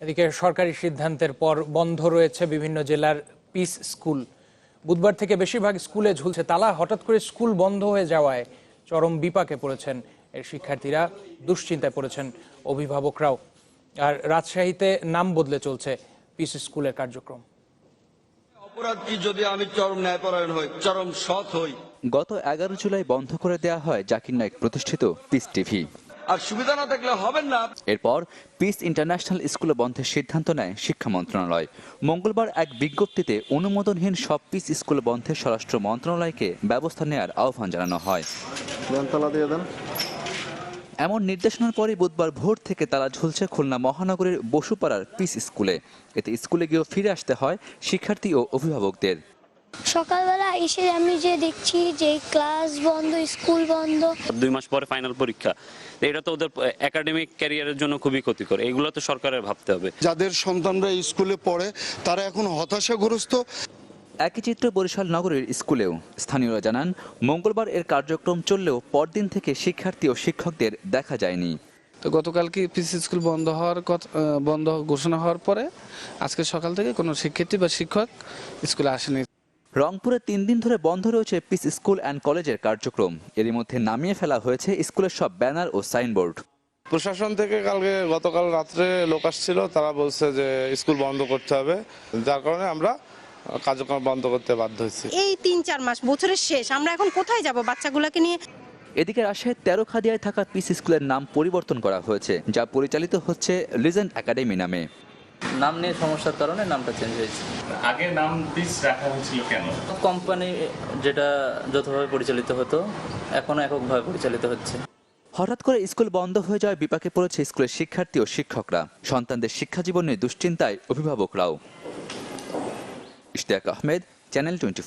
এদিকে সরকারি সিদ্ধান্তের পর বন্ধ রয়েছে বিভিন্ন জেলার পিস স্কুল বুধবার থেকে বেশিরভাগ স্কুলে ঝুলছে তালা। হঠাৎ করে স্কুল বন্ধ হয়ে যাওয়ায় চরম বিপাকে পড়েছেন এর শিক্ষার্থীরা দুশ্চিন্তায় পড়েছেন অভিভাবকরাও। আর রাজশাহীতে নাম বদলে চলছে পিস স্কুলের কার্যক্রম। অপরাধ কি যদি আমি চরম ন্যায়পরায়ণ হই চরম সৎ হই। গত এগারো জুলাই বন্ধ করে দেওয়া হয় জাকির নায়ক প্রতিষ্ঠিত পিস টিভি আর সুবিধা না থাকলে হবেন না। এরপর পিস ইন্টারন্যাশনাল স্কুলে বন্ধের সিদ্ধান্ত নেয় শিক্ষা মন্ত্রণালয়। মঙ্গলবার এক বিজ্ঞপ্তিতে অনুমোদনহীন সব পিস স্কুল বন্ধের স্বরাষ্ট্র মন্ত্রণালয়কে ব্যবস্থা নেয়ার আহ্বান জানানো হয়। এমন নির্দেশনার পরে বুধবার ভোর থেকে তারা ঝুলছে খুলনা মহানগরীর বসুপাড়ার পিস স্কুলে এতে স্কুলে গিয়েও ফিরে আসতে হয় শিক্ষার্থী ও অভিভাবকদের। সকালবেলা এসে আমি যে দেখছি যে ক্লাস বন্ধ স্কুল বন্ধ। দুই মাস পরে ফাইনাল পরীক্ষা। এটা তো ওদের একাডেমিক ক্যারিয়ারের জন্য খুবই ক্ষতিকর। এগুলো তো সরকারের ভাবতে হবে। যাদের সন্তানরা স্কুলে পড়ে তারা এখন হতাশাগ্রস্ত। একই চিত্র বরিশাল নগরীর স্কুলেও। স্থানীয়রা জানান মঙ্গলবার এর কার্যক্রম চললেও পরদিন থেকে শিক্ষার্থী ও শিক্ষকদের দেখা যায়নি। তো গতকাল গতকালকে পিসি স্কুল বন্ধ হওয়ার কথা বন্ধ ঘোষণা হওয়ার পরে আজকে সকাল থেকে কোনো শিক্ষার্থী বা শিক্ষক স্কুলে আসেনি। রংপুরে তিন দিন ধরে বন্ধ রয়েছে পিস স্কুল অ্যান্ড কলেজের কার্যক্রম। এরই মধ্যে নামিয়ে ফেলা হয়েছে স্কুলের সব ব্যানার ও সাইনবোর্ড। প্রশাসন থেকে কালকে গতকাল রাত্রে লোক আসছিল তারা বলছে যে স্কুল বন্ধ করতে হবে। যার কারণে আমরা কার্যক্রম বন্ধ করতে বাধ্য হয়েছি। এই তিন চার মাস বছরের শেষ আমরা এখন কোথায় যাব বাচ্চাগুলোকে নিয়ে? এদিকে রাজশাহীর তেরো খাদিয়ায় থাকা পিস স্কুলের নাম পরিবর্তন করা হয়েছে যা পরিচালিত হচ্ছে লিজেন্ড একাডেমি নামে। নাম নিয়ে সমস্যার কারণে নামটা চেঞ্জ হয়েছে। আগে নাম দিস রাখা হয়েছিল কেন? কোম্পানি যেটা যথাভাবে পরিচালিত হতো এখনও এককভাবে পরিচালিত হচ্ছে। হঠাৎ করে স্কুল বন্ধ হয়ে যাওয়ায় বিপাকে পড়েছে স্কুলের শিক্ষার্থী ও শিক্ষকরা। সন্তানদের শিক্ষা জীবনে নিয়ে দুশ্চিন্তায় অভিভাবকরাও। Ishtiaq Ahmed channel twenty